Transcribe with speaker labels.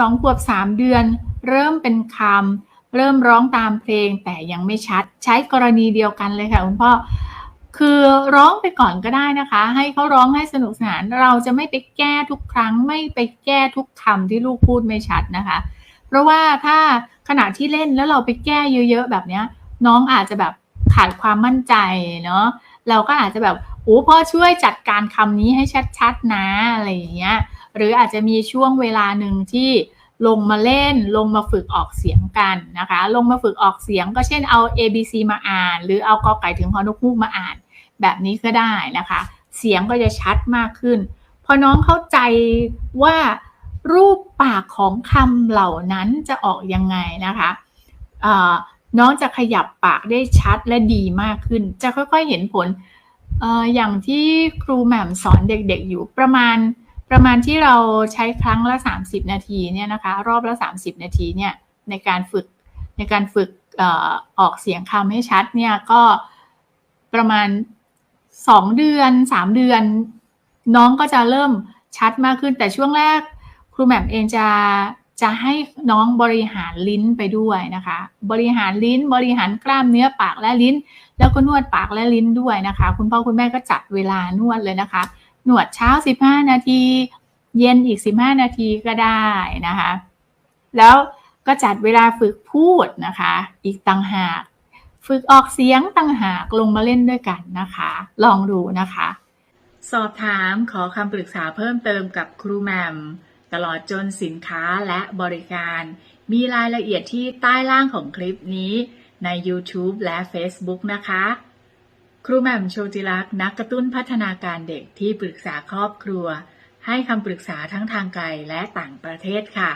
Speaker 1: สองขวบสามเดือน เริ่มเป็นคำเริ่มร้องตามเพลงแต่ยังไม่ชัด ใช้กรณีเดียวกันเลยค่ะคุณพ่อคือร้องไปก่อนก็ได้นะคะ ให้เขาร้องให้สนุกสนาน เราจะไม่ไปแก้ทุกครั้ง ไม่ไปแก้ทุกคำที่ลูกพูดไม่ชัดนะคะ เพราะว่าถ้าขณะที่เล่นแล้วเราไปแก้เยอะ ๆ แบบเนี้ย น้องอาจจะแบบขาดความมั่นใจเนาะเราก็อาจจะแบบโอ้พ่อช่วยจัดการคำนี้ให้ชัด ๆ นะอะไรอย่างเงี้ย หรืออาจจะมีช่วงเวลาหนึ่งที่ลงมาเล่นลงมาฝึกออกเสียงกันนะคะ ลงมาฝึกออกเสียงก็เช่นเอา A B C มาอ่าน หรือเอากอไก่ถึงฮอนกฮูกมาอ่าน แบบนี้ก็ได้นะคะ เสียงก็จะชัดมากขึ้น พอน้องเข้าใจว่ารูปปากของคำเหล่านั้นจะออกยังไงนะคะน้องจะขยับปากได้ชัดและดีมากขึ้น จะค่อยๆเห็นผลออย่างที่ครูแหม่มสอนเด็กๆอยู่ประมาณ ประมาณที่เราใช้ครั้งละ 30 นาทีเนี่ยนะคะรอบละ 30 นาทีเนี่ยในการฝึกในการฝึกออออกเสียงคำให้ชัดเนี่ยก็ประมาณ 2 เดือน 3 เดือน น้องก็จะเริ่มชัดมากขึ้นแต่ช่วงแรกครูแหม่มเองจะจะให้น้องบริหารลิ้นไปด้วยนะคะ บริหารลิ้นบริหารกล้ามเนื้อปากและลิ้น แล้วก็นวดปากและลิ้นด้วยนะคะ คุณพ่อคุณแม่ก็จัดเวลานวดเลยนะคะ หนวดเช้า 15 นาที เย็นอีก 15 นาทีก็ได้นะคะ แล้วก็จัดเวลาฝึกพูดนะคะ อีกต่างหาก ฝึกออกเสียงต่างหากลงมาเล่นด้วยกันนะคะ ลองดูนะคะ สอบถามขอคำปรึกษาเพิ่มเติมกับครูแหมมตลอดจนสินค้าและบริการ มีรายละเอียดที่ใต้ล่างของคลิปนี้ใน YouTube และ Facebook นะคะ ครูแหม่มโชติลักษณ์นักกระตุ้นพัฒนาการเด็กที่ปรึกษาครอบครัว ให้คำปรึกษาทั้งทางไกลและต่างประเทศค่ะ